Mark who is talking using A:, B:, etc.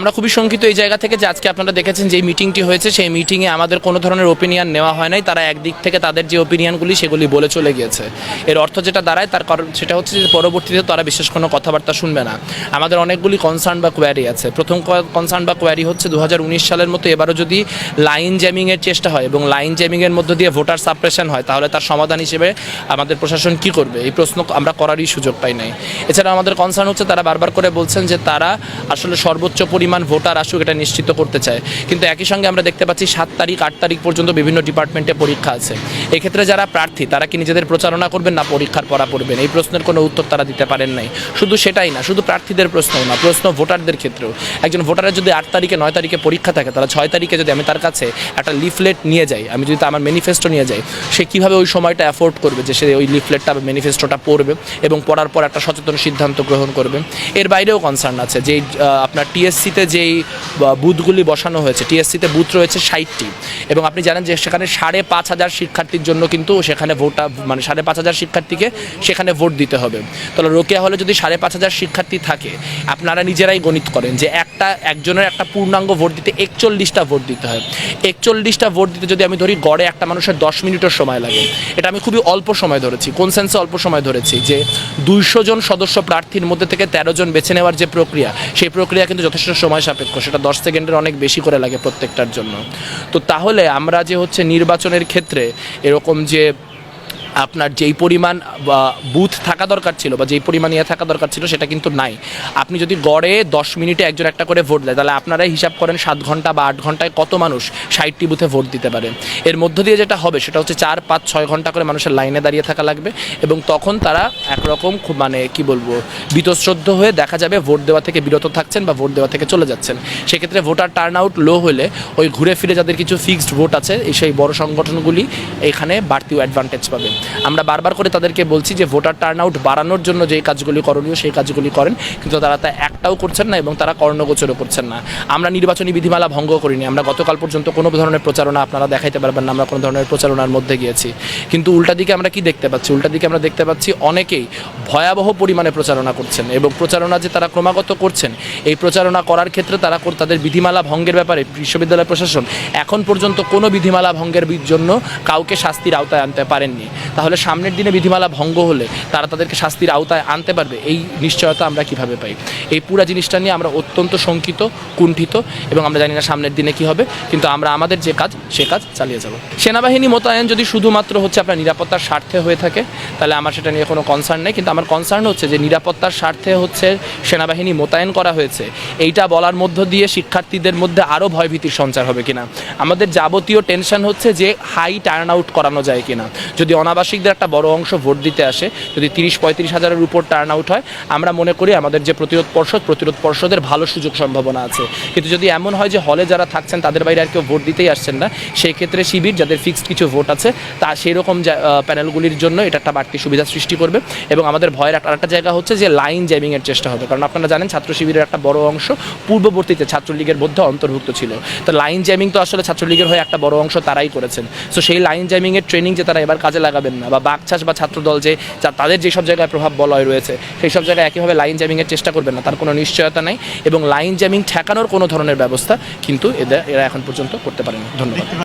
A: আমরা খুবই শঙ্কিত এই জায়গা থেকে যে আজকে আপনারা দেখেছেন যে মিটিংটি হয়েছে, সেই মিটিংয়ে আমাদের কোনো ধরনের ওপিনিয়ন নেওয়া হয় নাই। তারা একদিক থেকে তাদের যে ওপিনিয়নগুলি সেগুলি বলে চলে গিয়েছে। এর অর্থ যেটা দাঁড়ায়, তার কারণ সেটা হচ্ছে যে পরবর্তীতে তারা বিশেষ কোনো কথাবার্তা শুনবে না। আমাদের অনেকগুলি কনসার্ন বা কোয়ারি আছে। প্রথম কনসার্ন বা কোয়ারি হচ্ছে দু হাজার উনিশ সালের মতো এবারও যদি লাইন জ্যামিংয়ের চেষ্টা হয় এবং লাইন জ্যামিংয়ের মধ্য দিয়ে ভোটার সাপ্রেশন হয়, তাহলে তার সমাধান হিসেবে আমাদের প্রশাসন কি করবে? এই প্রশ্ন আমরা করারই সুযোগ পাই নাই। এছাড়া আমাদের কনসার্ন হচ্ছে, তারা বারবার করে বলছেন যে তারা আসলে সর্বোচ্চ পরিমাণ ভোটার আসুক এটা নিশ্চিত করতে চায়। কিন্তু একই সঙ্গে আমরা দেখতে পাচ্ছি সাত তারিখ, আট তারিখ পর্যন্ত বিভিন্ন ডিপার্টমেন্টে পরীক্ষা আছে। এক্ষেত্রে যারা প্রার্থী, তারা কি নিজেদের প্রচারণা করবেন না পরীক্ষার পড়া পড়বেন? এই প্রশ্নের কোনো উত্তর তারা দিতে পারেন নাই। শুধু সেটাই না, শুধু প্রার্থীদের প্রশ্ন না, প্রশ্ন ভোটারদের ক্ষেত্রেও। একজন ভোটারের যদি আট তারিখে, নয় তারিখে পরীক্ষা থাকে, তাহলে ছয় তারিখে যদি আমি তার কাছে একটা লিফলেট নিয়ে যাই, আমি যদি আমার ম্যানিফেস্টো নিয়ে যাই, সে কীভাবে ওই সময়টা অ্যাফোর্ড করবে যে সে ওই লিফলেটটা বা ম্যানিফেস্টোটা পড়বে এবং পড়ার পর একটা সচেতন সিদ্ধান্ত গ্রহণ করবে? এর বাইরেও কনসার্ন আছে যে আপনার টিএসসিতে যেই বুথগুলি বসানো হয়েছে, টিএসসিতে বুথ রয়েছে ষাটটি। এবং আপনি জানেন যে সেখানে সাড়ে পাঁচ হাজার শিক্ষার্থীর জন্য কিন্তু সেখানে ভোটটা মানে সাড়ে পাঁচ হাজার শিক্ষার্থীকে সেখানে ভোট দিতে হবে। তাহলে রোকেয়া হলে যদি সাড়ে পাঁচ হাজার শিক্ষার্থী থাকে, আপনারা নিজেরাই গণিত করেন যে একটা, একজনের একটা পূর্ণাঙ্গ ভোট দিতে একচল্লিশটা ভোট দিতে হয়। একচল্লিশটা ভোট দিতে যদি আমি ধরি, গড়ে একটা মানুষের দশ মিনিটের সময় লাগে। এটা আমি খুবই অল্প সময় ধরেছি কোন সেন্সে অল্প সময় ধরেছি যে দুইশো জন সদস্য প্রার্থীর মধ্যে থেকে তেরো জন বেছে নেওয়ার যে প্রক্রিয়া, সেই প্রক্রিয়া কিন্তু যথেষ্ট সময় সাপেক্ষ, সেটা দশ সেকেন্ডের অনেক বেশি করে লাগে প্রত্যেকটার জন্য। তো তাহলে আমরা যে হচ্ছে নির্বাচনের ক্ষেত্রে এরকম যে আপনার যেই পরিমাণ বুথ থাকা দরকার ছিল, বা, যেই পরিমাণ ইয়ে থাকা দরকার ছিল, সেটা কিন্তু নাই। আপনি যদি গড়ে দশ মিনিটে একজন একটা করে ভোট দেয়, তাহলে আপনারাই হিসাব করেন সাত ঘণ্টা বা আট ঘন্টায় কত মানুষ ষাটটি বুথে ভোট দিতে পারে। এর মধ্য দিয়ে যেটা হবে, সেটা হচ্ছে চার, পাঁচ, ছয় ঘণ্টা করে মানুষের লাইনে দাঁড়িয়ে থাকা লাগবে এবং তখন তারা একরকম খুব মানে কি বলব, বীতশ্রদ্ধ হয়ে দেখা যাবে ভোট দেওয়া থেকে বিরত থাকছেন বা ভোট দেওয়া থেকে চলে যাচ্ছেন। সেক্ষেত্রে ভোটার টার্ন আউট লো হলে ওই ঘুরে ফিরে যাদের কিছু ফিক্সড ভোট আছে সেই বড় সংগঠনগুলি এখানে বাড়তি অ্যাডভান্টেজ পাবে। আমরা বারবার করে তাদেরকে বলছি যে ভোটার টার্ন আউট বাড়ানোর জন্য যেই কাজগুলি করণীয় সেই কাজগুলি করেন, কিন্তু তারা তা একটাও করছেন না এবং তারা কর্ণগোচরও করছেন না। আমরা নির্বাচনী বিধিমালা ভঙ্গ করিনি, আমরা গতকাল পর্যন্ত কোনো ধরনের প্রচারণা আপনারা দেখাইতে পারবেন না, আমরা কোনো ধরনের প্রচারণার মধ্যে গিয়েছি। কিন্তু উল্টা দিকে আমরা কি দেখতে পাচ্ছি? উল্টা দিকে আমরা দেখতে পাচ্ছি অনেকেই ভয়াবহ পরিমাণে প্রচারণা করছেন এবং প্রচারণা যে তারা ক্রমাগত করছেন, এই প্রচারণা করার ক্ষেত্রে তারা তাদের বিধিমালা ভঙ্গের ব্যাপারে বিশ্ববিদ্যালয় প্রশাসন এখন পর্যন্ত কোনো বিধিমালা ভঙ্গের জন্য কাউকে শাস্তির আওতায় আনতে পারেননি। তাহলে সামনের দিনে বিধিমালা ভঙ্গ হলে তারা তাদেরকে শাস্তির আওতায় আনতে পারবে। এই নিশ্চয়তা আমরা কীভাবে পাই? এই পুরা জিনিসটা নিয়ে আমরা অত্যন্ত শঙ্কিত, কুণ্ঠিত এবং আমরা জানি না সামনের দিনে কি হবে, কিন্তু আমরা আমাদের যে কাজ, সে কাজ চালিয়ে যাব। সেনাবাহিনী মোতায়েন যদি শুধুমাত্র হচ্ছে আপনার নিরাপত্তার স্বার্থে হয়ে থাকে, তাহলে আমার সেটা নিয়ে কোনো কনসার্ন নেই, কিন্তু আমার কনসার্ন হচ্ছে যে নিরাপত্তার স্বার্থে হচ্ছে সেনাবাহিনী মোতায়েন করা হয়েছে, এইটা বলার মধ্য দিয়ে শিক্ষার্থীদের মধ্যে আরও ভয়ভীতির সঞ্চার হবে কিনা? আমাদের যাবতীয় টেনশন হচ্ছে যে হাই টার্ন আউট করানো যায় কিনা। যদি অনাবাসিকদের একটা বড় অংশ ভোট দিতে আসে। যদি তিরিশ, পঁয়ত্রিশ হাজারের উপর টার্ন আউট হয়, আমরা মনে করি আমাদের যে প্রতিরোধ পর্ষদ, প্রতিরোধ পর্ষদের ভালো সুযোগ সম্ভাবনা আছে। কিন্তু যদি এমন হয় যে হলে যারা থাকছেন, তাদের বাইরে আর কেউ ভোট দিতেই আসছেন না, সেই ক্ষেত্রে শিবির, যাদের ফিক্সড কিছু ভোট আছে, তা সেই রকম প্যানেলগুলির জন্য এটা একটা বাড়তি সুবিধা সৃষ্টি করবে। এবং আমাদের ভয়ের একটা জায়গা হচ্ছে যে লাইন জ্যামিংয়ের চেষ্টা হবে। কারণ আপনারা জানেন, ছাত্র শিবিরের একটা বড় অংশ পূর্ববর্তীতে ছাত্রলীগের মধ্যে অন্তর্ভুক্ত ছিল। তো লাইন জ্যামিং তো আসলে ছাত্রলীগের হয়ে একটা বড় অংশ তারাই করেছেন। সো সেই লাইন জ্যামিংয়ের ট্রেনিং যে তারা এবার কাজে লাগাবেন না। বা বাকচাষ বা ছাত্রদল যে তাদের যেসব জায়গায় প্রভাব বলয় রয়েছে সেই সব জায়গায় একইভাবে লাইন জ্যামিংয়ের চেষ্টা করবেন না। তার কোনো নিশ্চয়তা নেই এবং লাইন জ্যামিং ঠেকানোর কোনো ধরনের ব্যবস্থা কিন্তু এদের, এরা এখন পর্যন্ত করতে পারেনি। ধন্যবাদ।